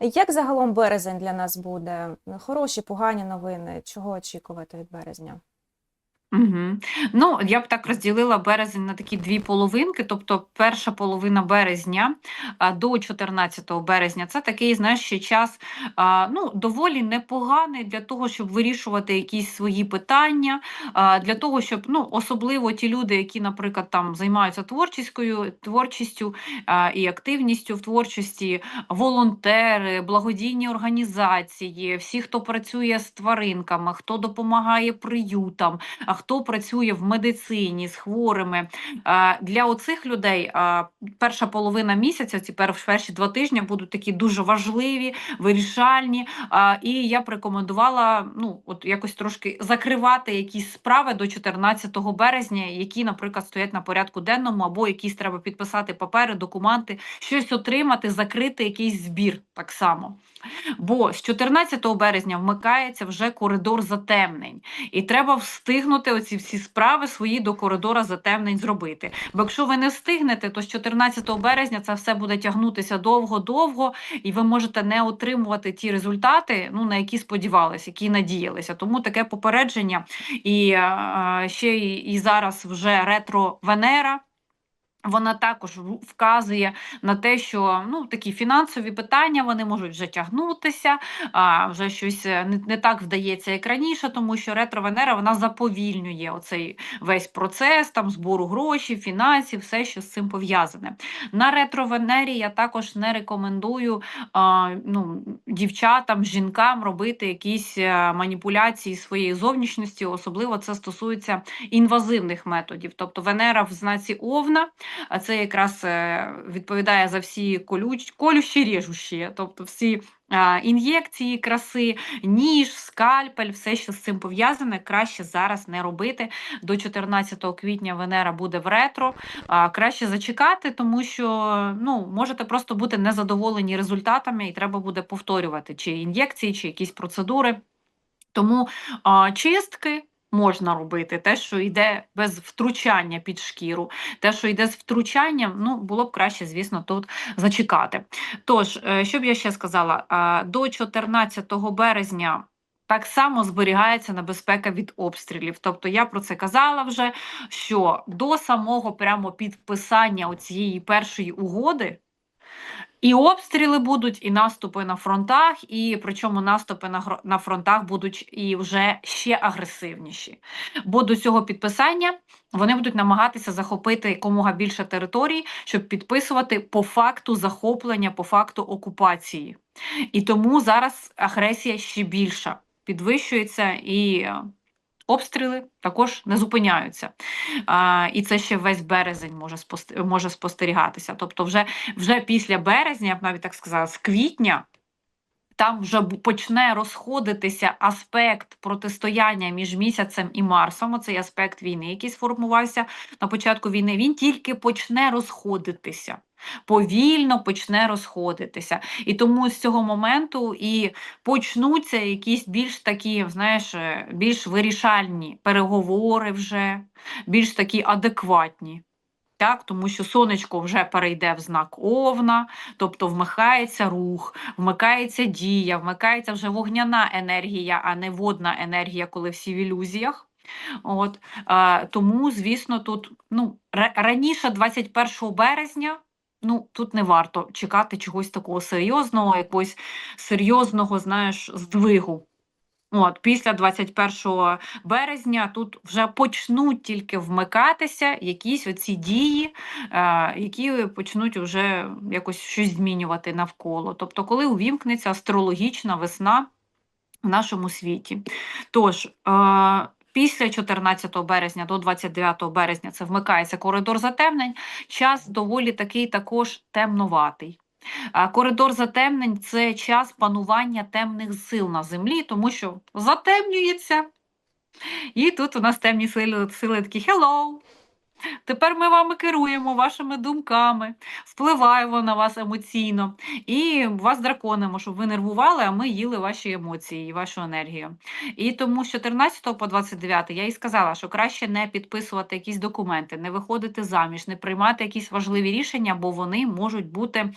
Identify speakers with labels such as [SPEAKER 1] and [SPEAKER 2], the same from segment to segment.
[SPEAKER 1] Як загалом березень для нас буде? Хороші, погані новини. Чого очікувати від березня?
[SPEAKER 2] Угу. Ну, я б так розділила березень на такі дві половинки. Тобто, перша половина березня а, до 14 березня це такий, знаєш, ще час а, ну, доволі непоганий для того, щоб вирішувати якісь свої питання, а, для того, щоб ну, особливо ті люди, які, наприклад, там займаються творчістю, творчістю а, і активністю в творчості, волонтери, благодійні організації, всі, хто працює з тваринками, хто допомагає приютам. а хто працює в медицині з хворими. Для оцих людей перша половина місяця, ці перші два тижні будуть такі дуже важливі, вирішальні. І я б рекомендувала ну, от якось трошки закривати якісь справи до 14 березня, які, наприклад, стоять на порядку денному, або якісь треба підписати папери, документи, щось отримати, закрити якийсь збір так само. Бо з 14 березня вмикається вже коридор затемнень, і треба встигнути оці всі справи свої до коридора затемнень зробити. Бо якщо ви не встигнете, то з 14 березня це все буде тягнутися довго-довго, і ви можете не отримувати ті результати, ну на які сподівалися, які надіялися. Тому таке попередження. І е, ще і, і зараз вже ретро Венера. Вона також вказує на те, що ну такі фінансові питання вони можуть вже тягнутися, а вже щось е, не, не так вдається, як раніше, тому що ретро-Венера вона заповільнює оцей весь процес там збору грошей, фінансів, все, що з цим пов'язане. На ретро-Венері я також не рекомендую а, ну, дівчатам, жінкам робити якісь е, маніпуляції своєї зовнішністю, особливо це стосується інвазивних методів. Тобто Венера в знаці Овна а це якраз е, відповідає за всі колюч, колющі, режущі, тобто всі ін'єкції краси, ніж, скальпель, все, що з цим пов'язане, краще зараз не робити. До 14 квітня Венера буде в ретро. Краще зачекати, тому що ну, можете просто бути незадоволені результатами, і треба буде повторювати чи ін'єкції, чи якісь процедури. Тому чистки. Можна робити те, що йде без втручання під шкіру, те, що йде з втручанням, ну було б краще, звісно, тут зачекати. Тож, е, що б я ще сказала, е, до 14 березня. Так само зберігається небезпека від обстрілів. Тобто я про це казала вже, що до самого прямо підписання цієї першої угоди і обстріли будуть, і наступи на фронтах, і причому наступи на, на фронтах будуть і вже ще агресивніші. Бо до цього підписання вони будуть намагатися захопити якомога більше територій, щоб підписувати по факту захоплення, по факту окупації. І тому зараз агресія ще більша, підвищується і. Обстріли також не зупиняються, а, і це ще весь березень може може спостерігатися. Тобто, вже вже після березня, я б навіть так сказала, з квітня. Там вже почне розходитися аспект протистояння між місяцем і Марсом. Оцей аспект війни, який сформувався на початку війни, він тільки почне розходитися. Повільно почне розходитися. І тому з цього моменту і почнуться якісь більш такі, знаєш, е, більш вирішальні переговори вже, більш такі адекватні. Так, тому що сонечко вже перейде в знак Овна, тобто вмикається рух, вмикається дія, вмикається вже вогняна енергія, а не водна енергія, коли всі в ілюзіях. От, е, тому, звісно, тут ну, раніше 21 березня. Ну, тут не варто чекати чогось такого серйозного, якогось серйозного, знаєш, здвигу. От, після 21 березня тут вже почнуть тільки вмикатися якісь оці дії, е, які почнуть вже якось щось змінювати навколо. Тобто, коли увімкнеться астрологічна весна в нашому світі. Тож, е, після 14 березня до 29 березня це вмикається коридор затемнень, час доволі такий також темноватий. Коридор затемнень це час панування темних сил на землі, тому що затемнюється. І тут у нас темні сили, сили такі hello. Тепер ми вами керуємо вашими думками, впливаємо на вас емоційно і вас драконимо, щоб ви нервували, а ми їли ваші емоції і вашу енергію. І тому з 14 по 29 я і сказала, що краще не підписувати якісь документи, не виходити заміж, не приймати якісь важливі рішення, бо вони можуть бути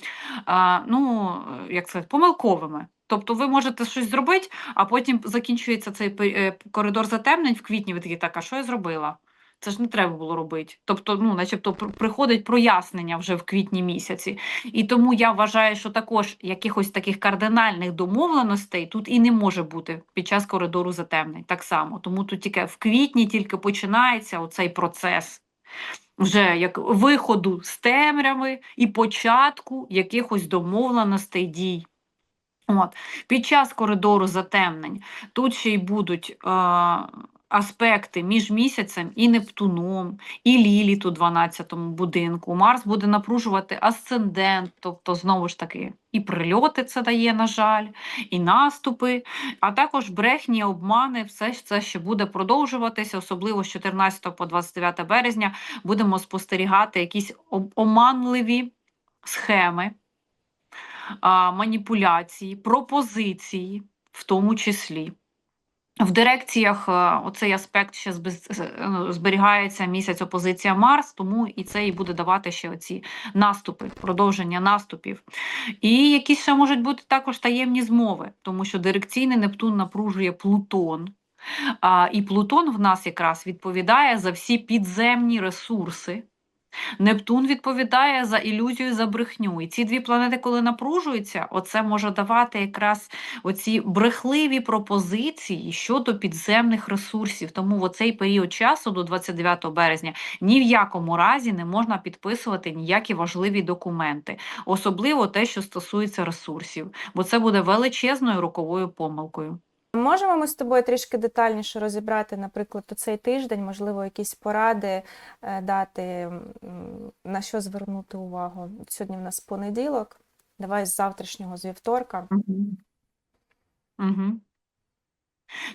[SPEAKER 2] ну, як це, помилковими. Тобто ви можете щось зробити, а потім закінчується цей е, коридор затемнень в квітні. Ви такі, так, а що я зробила? Це ж не треба було робити. Тобто, ну, начебто, приходить прояснення вже в квітні місяці. І тому я вважаю, що також якихось таких кардинальних домовленостей тут і не може бути під час коридору затемнень. Так само. Тому тут тільки в квітні тільки починається оцей процес. Вже як виходу з темряви і початку якихось домовленостей дій. От. Під час коридору затемнень тут ще й будуть е, аспекти між місяцем і Нептуном, і Ліліт у 12-му будинку. Марс буде напружувати асцендент, тобто, знову ж таки, і прильоти це дає, на жаль, і наступи, а також брехні, обмани, все це ще буде продовжуватися, особливо з 14 по 29 березня будемо спостерігати якісь оманливі схеми маніпуляції, пропозиції, в тому числі. В дирекціях е, оцей аспект ще ну, зберігається місяць опозиція Марс, тому і це і буде давати ще оці наступи, продовження наступів. І якісь ще можуть бути також таємні змови, тому що дирекційний Нептун напружує Плутон. А, і Плутон в нас якраз відповідає за всі підземні ресурси. Нептун відповідає за ілюзію, за брехню. І ці дві планети, коли напружуються, оце може давати якраз оці брехливі пропозиції щодо підземних ресурсів. Тому в оцей період часу до 29 березня ні в якому разі не можна підписувати ніякі важливі документи, особливо те, що стосується ресурсів, бо це буде величезною роковою помилкою.
[SPEAKER 1] Можемо ми з тобою трішки детальніше розібрати, наприклад, у цей тиждень, можливо, якісь поради е, дати, на що звернути увагу. Сьогодні в нас понеділок. Давай з завтрашнього, з вівторка.
[SPEAKER 2] Угу. Угу.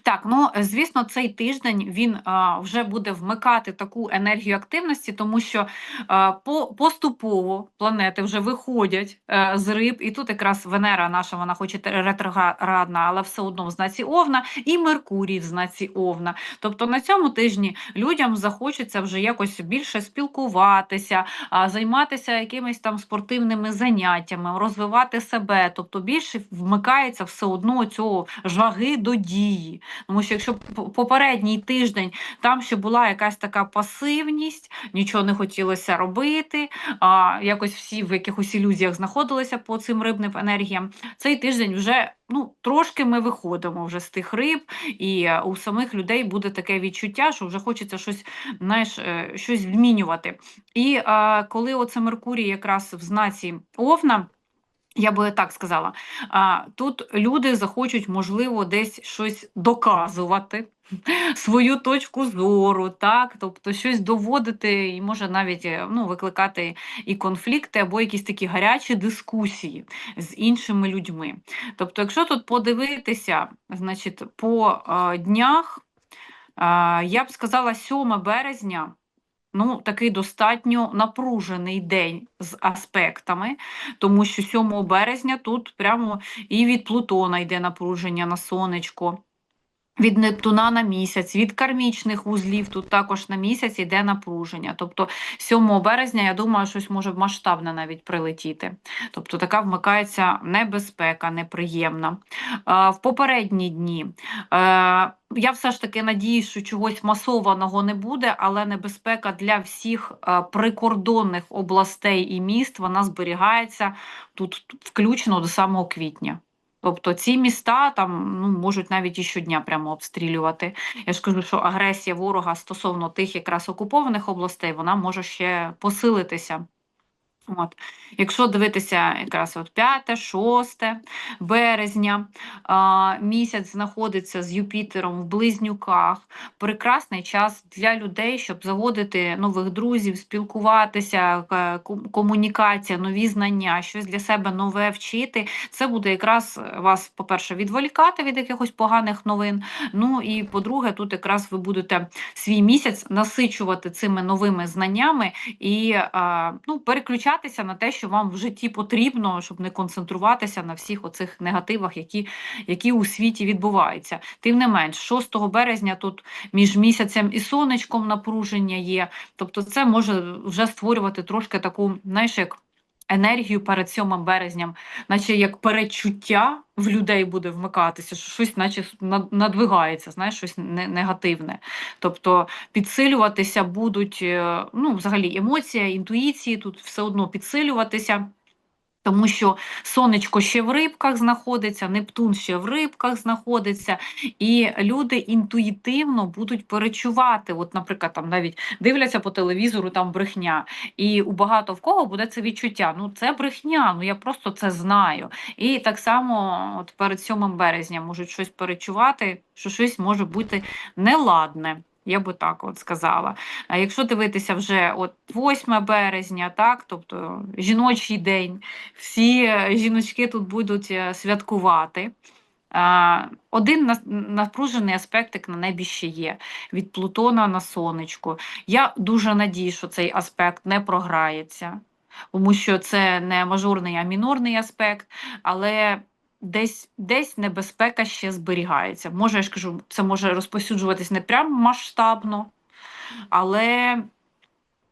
[SPEAKER 2] Так, ну звісно, цей тиждень він а, вже буде вмикати таку енергію активності, тому що а, по, поступово планети вже виходять е, з риб, і тут якраз Венера наша, вона хоч і ретроградна, але все одно в знаці Овна, і Меркурій в знаці Овна. Тобто на цьому тижні людям захочеться вже якось більше спілкуватися, а, займатися якимись там спортивними заняттями, розвивати себе. Тобто більше вмикається все одно цього жаги до дії. Тому що якщо попередній тиждень там ще була якась така пасивність, нічого не хотілося робити, а якось всі в якихось ілюзіях знаходилися по цим рибним енергіям. Цей тиждень вже ну трошки ми виходимо вже з тих риб, і е, у самих людей буде таке відчуття, що вже хочеться щось, знаєш, е, щось змінювати. І е, коли оце Меркурій якраз в знаці Овна. Я би так сказала, тут люди захочуть, можливо, десь щось доказувати, свою точку зору, так, тобто щось доводити і може навіть е, ну, викликати і конфлікти, або якісь такі гарячі дискусії з іншими людьми. Тобто, якщо тут подивитися, значить, по е, днях, е, я б сказала, 7 березня. Ну, такий достатньо напружений день з аспектами, тому що 7 березня тут прямо і від Плутона йде напруження на сонечко, від Нептуна на місяць, від кармічних вузлів тут також на місяць йде напруження. Тобто 7 березня, я думаю, щось може масштабне навіть прилетіти. Тобто така вмикається небезпека, неприємна. А, в попередні дні. Е, я все ж таки надіюсь, що чогось масованого не буде, але небезпека для всіх е, прикордонних областей і міст вона зберігається тут включно до самого квітня. Тобто ці міста там ну, можуть навіть і щодня прямо обстрілювати. Я ж кажу, що агресія ворога стосовно тих якраз окупованих областей, вона може ще посилитися. От. Якщо дивитися якраз от 5, 6 березня, а, місяць знаходиться з Юпітером в близнюках. Прекрасний час для людей, щоб заводити нових друзів, спілкуватися, комунікація, нові знання, щось для себе нове вчити. Це буде якраз вас, по-перше, відволікати від якихось поганих новин. Ну і по-друге, тут якраз ви будете свій місяць насичувати цими новими знаннями і а, ну, переключатися на те, що вам в житті потрібно, щоб не концентруватися на всіх оцих негативах, які, які у світі відбуваються. Тим не менш, 6 березня тут між місяцем і сонечком напруження є. Тобто, це може вже створювати трошки таку, знаєш, як. Енергію перед 7 березням, наче як перечуття в людей буде вмикатися, що щось, наче надвигається, знаєш, щось не- негативне. Тобто підсилюватися будуть е, ну, взагалі емоція, інтуїції тут все одно підсилюватися. Тому що сонечко ще в рибках знаходиться, Нептун ще в рибках знаходиться, і люди інтуїтивно будуть перечувати. От, наприклад, там навіть дивляться по телевізору там брехня, і у багато в кого буде це відчуття. Ну це брехня, ну я просто це знаю. І так само, от перед 7 березня можуть щось перечувати, що щось може бути неладне. Я би так от сказала. А якщо дивитися вже от 8 березня, так, тобто жіночий день, всі е, жіночки тут будуть е, святкувати. Один напружений аспектик на небі ще є від Плутона на сонечку. Я дуже надію, що цей аспект не програється, тому що це не мажорний, а мінорний аспект, але десь, десь небезпека ще зберігається. Може, я ж кажу, це може розповсюджуватись не прям масштабно, але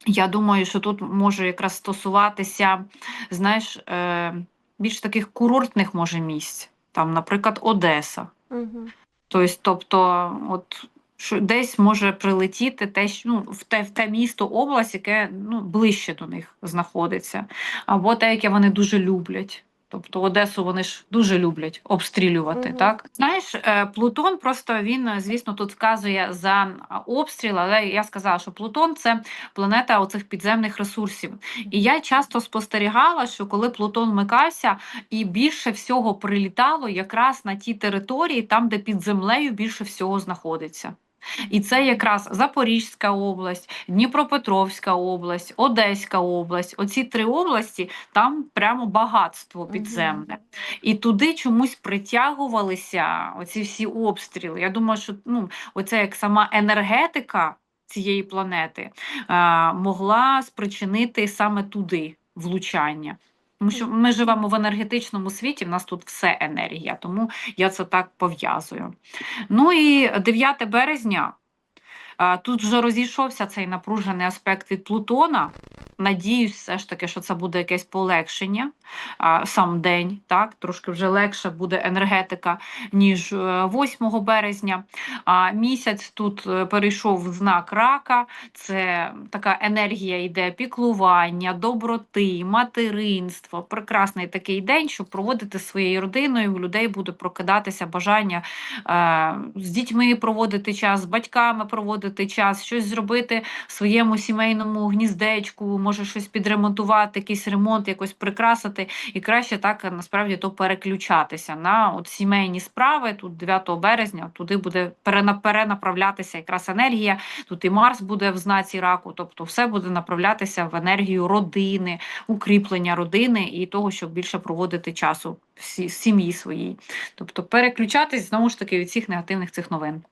[SPEAKER 2] я думаю, що тут може якраз стосуватися, знаєш, е, більш таких курортних може місць, там, наприклад, Одеса.
[SPEAKER 1] Угу.
[SPEAKER 2] Тобто, тобто, от що десь може прилетіти те, що, ну, в те, в те місто, область, яке ну, ближче до них знаходиться, або те, яке вони дуже люблять. Тобто Одесу вони ж дуже люблять обстрілювати,
[SPEAKER 1] Мгм.
[SPEAKER 2] так? Знаєш, е, Плутон просто він, е, звісно, тут вказує за обстріл, але я сказала, що Плутон це планета оцих підземних ресурсів. І я часто спостерігала, що коли Плутон вмикався, і більше всього прилітало якраз на ті території, там, де під землею більше всього знаходиться. І це якраз Запорізька область, Дніпропетровська область, Одеська область. Оці три області там прямо багатство підземне. І туди чомусь притягувалися оці всі обстріли. Я думаю, що ну, оце як сама енергетика цієї планети е, могла спричинити саме туди влучання. Тому що ми живемо в енергетичному світі, в нас тут все енергія, тому я це так пов'язую. Ну і 9 березня. Тут вже розійшовся цей напружений аспект від Плутона. Надіюсь, все ж таки, що це буде якесь полегшення сам день, так, трошки вже легше буде енергетика, ніж е, 8 березня. А місяць тут е, перейшов в знак рака. Це така енергія йде піклування, доброти, материнства. Прекрасний такий день, щоб проводити своєю родиною. У людей буде прокидатися бажання е, з дітьми проводити час, з батьками проводити час, щось зробити в своєму сімейному гніздечку, може щось підремонтувати, якийсь ремонт, якось прикрасити. І краще так насправді то переключатися на от сімейні справи. Тут 9 березня туди буде перена- перенаправлятися якраз енергія. Тут і Марс буде в знаці раку, тобто все буде направлятися в енергію родини, укріплення родини і того, щоб більше проводити часу в сім'ї своїй. Тобто переключатись знову ж таки від всіх негативних цих новин.